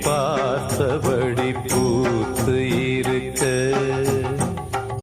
பார்த்தபடி பூத்து இருக்க.